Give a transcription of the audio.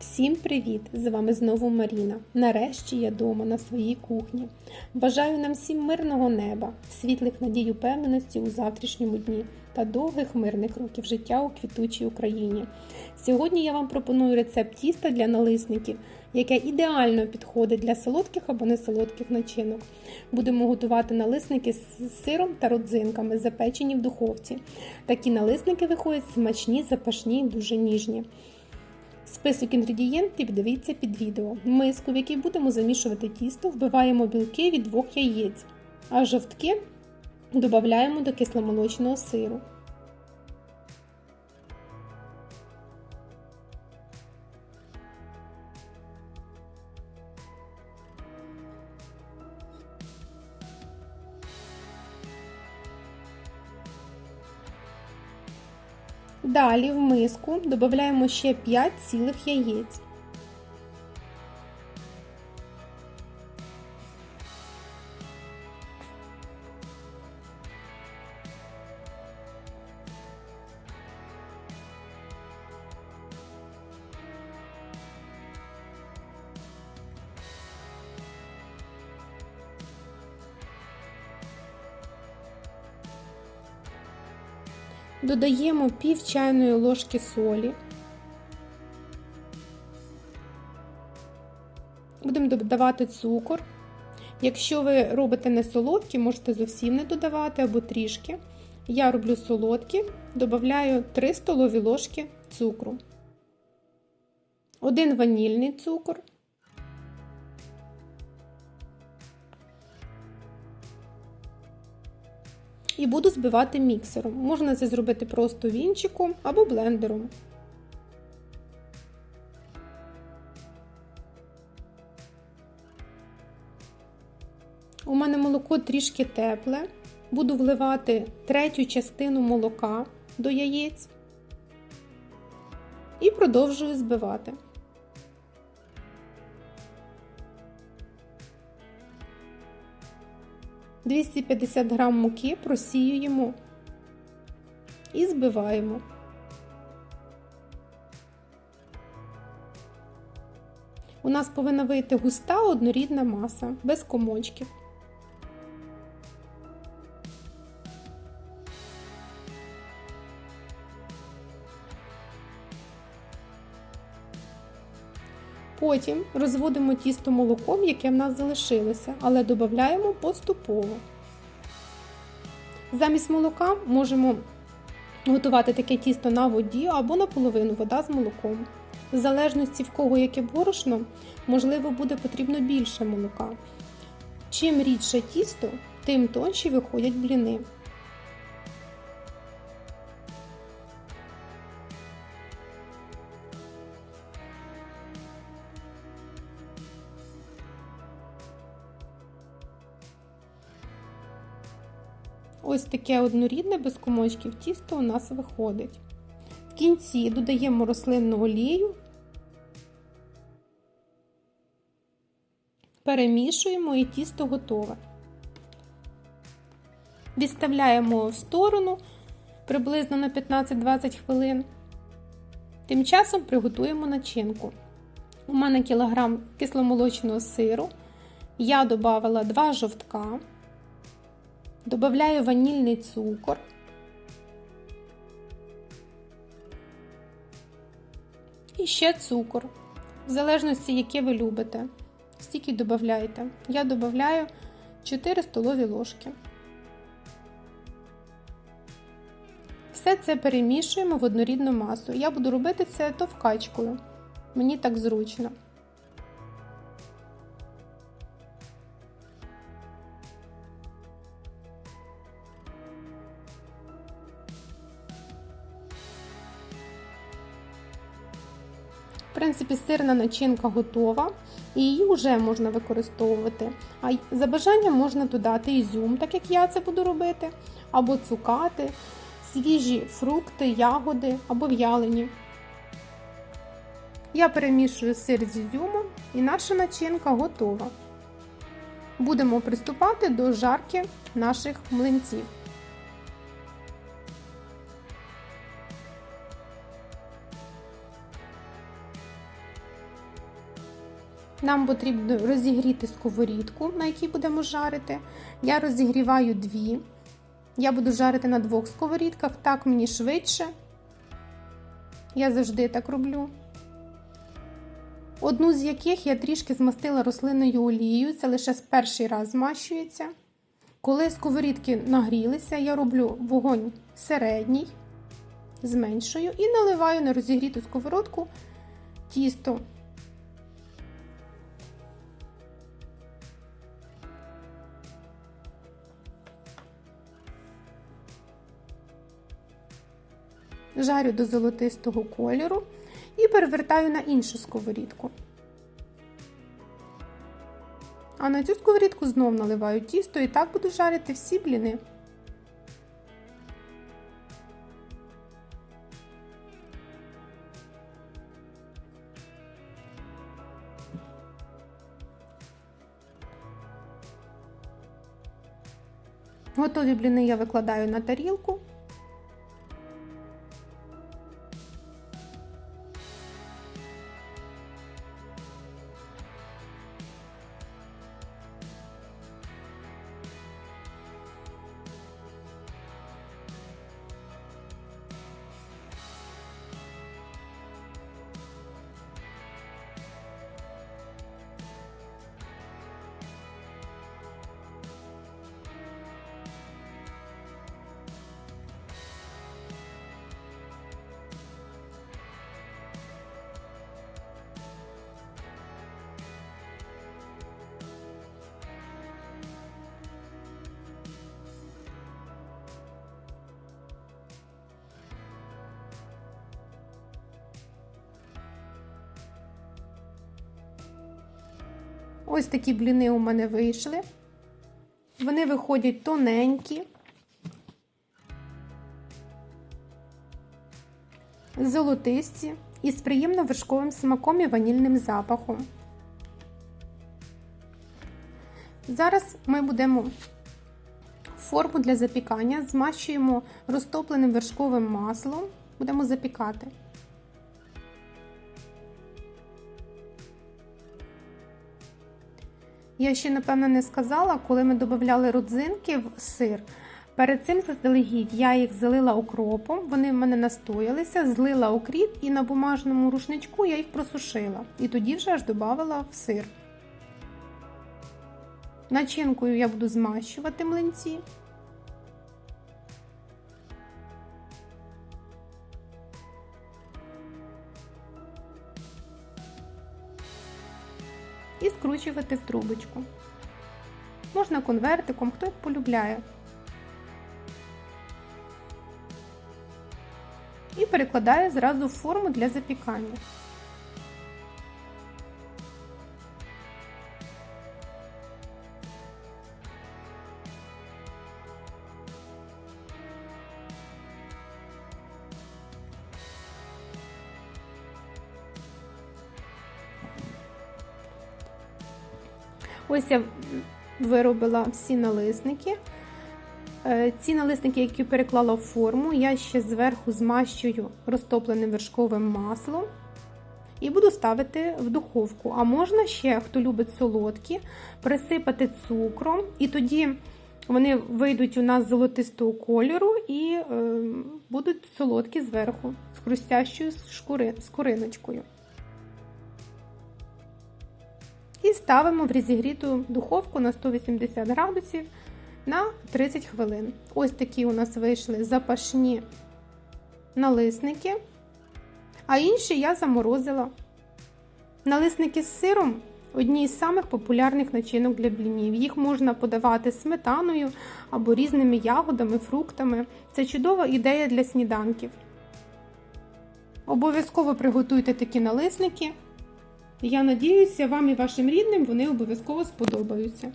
Всім привіт! З вами знову Маріна. Нарешті я дома на своїй кухні. Бажаю нам всім мирного неба, світлих надій упевненості у завтрашньому дні та довгих мирних років життя у квітучій Україні. Сьогодні я вам пропоную рецепт тіста для налисників, яке ідеально підходить для солодких або несолодких начинок. Будемо готувати налисники з сиром та родзинками, запечені в духовці. Такі налисники виходять смачні, запашні і дуже ніжні. Список інгредієнтів дивіться під відео. Миску, в якій будемо замішувати тісто, вбиваємо білки від двох яєць, а жовтки додаємо до кисломолочного сиру. Далі в миску додаємо ще 5 цілих яєць. Додаємо пів чайної ложки солі. Будемо додавати цукор. Якщо ви робите не солодкі, можете зовсім не додавати або трішки. Я роблю солодкі, додаю 3 столові ложки цукру, один ванільний цукор. І буду збивати міксером. Можна це зробити просто вінчиком або блендером. У мене молоко трішки тепле. Буду вливати третю частину молока до яєць і продовжую збивати. 250 грам муки просіюємо і збиваємо. У нас повинна вийти густа однорідна маса, без комочків. Потім розводимо тісто молоком, яке в нас залишилося, але додаємо поступово. Замість молока можемо готувати таке тісто на воді або наполовину вода з молоком. В залежності в кого яке борошно, можливо, буде потрібно більше молока. Чим рідше тісто, тим тонші виходять бліни. Ось таке однорідне без комочків тісто у нас виходить. В кінці додаємо рослинну олію, перемішуємо і тісто готове. Відставляємо в сторону приблизно на 15-20 хвилин. Тим часом приготуємо начинку. У мене кілограм кисломолочного сиру. Я додала 2 жовтка. Добавляю ванільний цукор. І ще цукор. В залежності, яке ви любите. Стільки додавайте. Я додаю 4 столові ложки. Все це перемішуємо в однорідну масу. Я буду робити це товкачкою. Мені так зручно. Принципі, сирна начинка готова і її вже можна використовувати. А за бажанням можна додати ізюм, так як я це буду робити, або цукати, свіжі фрукти, ягоди або в'ялені. Я перемішую сир з ізюмом і наша начинка готова. Будемо приступати до жарки наших млинців. Нам потрібно розігріти сковорідку, на якій будемо жарити. Я розігріваю дві. Я буду жарити на двох сковорідках, так мені швидше. Я завжди так роблю. Одну з яких я трішки змастила рослинною олією, це лише з перший раз змащується. Коли сковорідки нагрілися, я роблю вогонь середній, зменшую і наливаю на розігріту сковородку тісто. Жарю до золотистого кольору і перевертаю на іншу сковорідку. А на цю сковорідку знов наливаю тісто і так буду жарити всі бліни. Готові бліни я викладаю на тарілку. Ось такі бліни у мене вийшли. Вони виходять тоненькі, золотисті і з приємно вершковим смаком і ванільним запахом. Зараз ми будемо форму для запікання, змащуємо розтопленим вершковим маслом, будемо запікати. Я ще, напевно, не сказала, коли ми додавали родзинки в сир. Перед цим заздалегідь я їх залила укропом, вони в мене настоялися, злила укріп і на бумажному рушничку я їх просушила. І тоді вже аж додавала в сир. Начинкою я буду змащувати млинці. Скручувати в трубочку. Можна конвертиком, хто як полюбляє. І перекладаю зразу в форму для запікання. Ось я виробила всі налисники. Е, Ці налисники, які переклала в форму, я ще зверху змащую розтопленим вершковим маслом і буду ставити в духовку. А можна ще, хто любить солодкі, присипати цукром, і тоді вони вийдуть у нас золотистого кольору і е, будуть солодкі зверху з хрустящою шкури, скориночкою. І ставимо в розігріту духовку на 180 градусів на 30 хвилин. Ось такі у нас вийшли запашні налисники, а інші я заморозила. Налисники з сиром одні з самих популярних начинок для блінів. Їх можна подавати сметаною або різними ягодами, фруктами. Це чудова ідея для сніданків. Обов'язково приготуйте такі налисники. Я надіюся, вам і вашим рідним вони обов'язково сподобаються.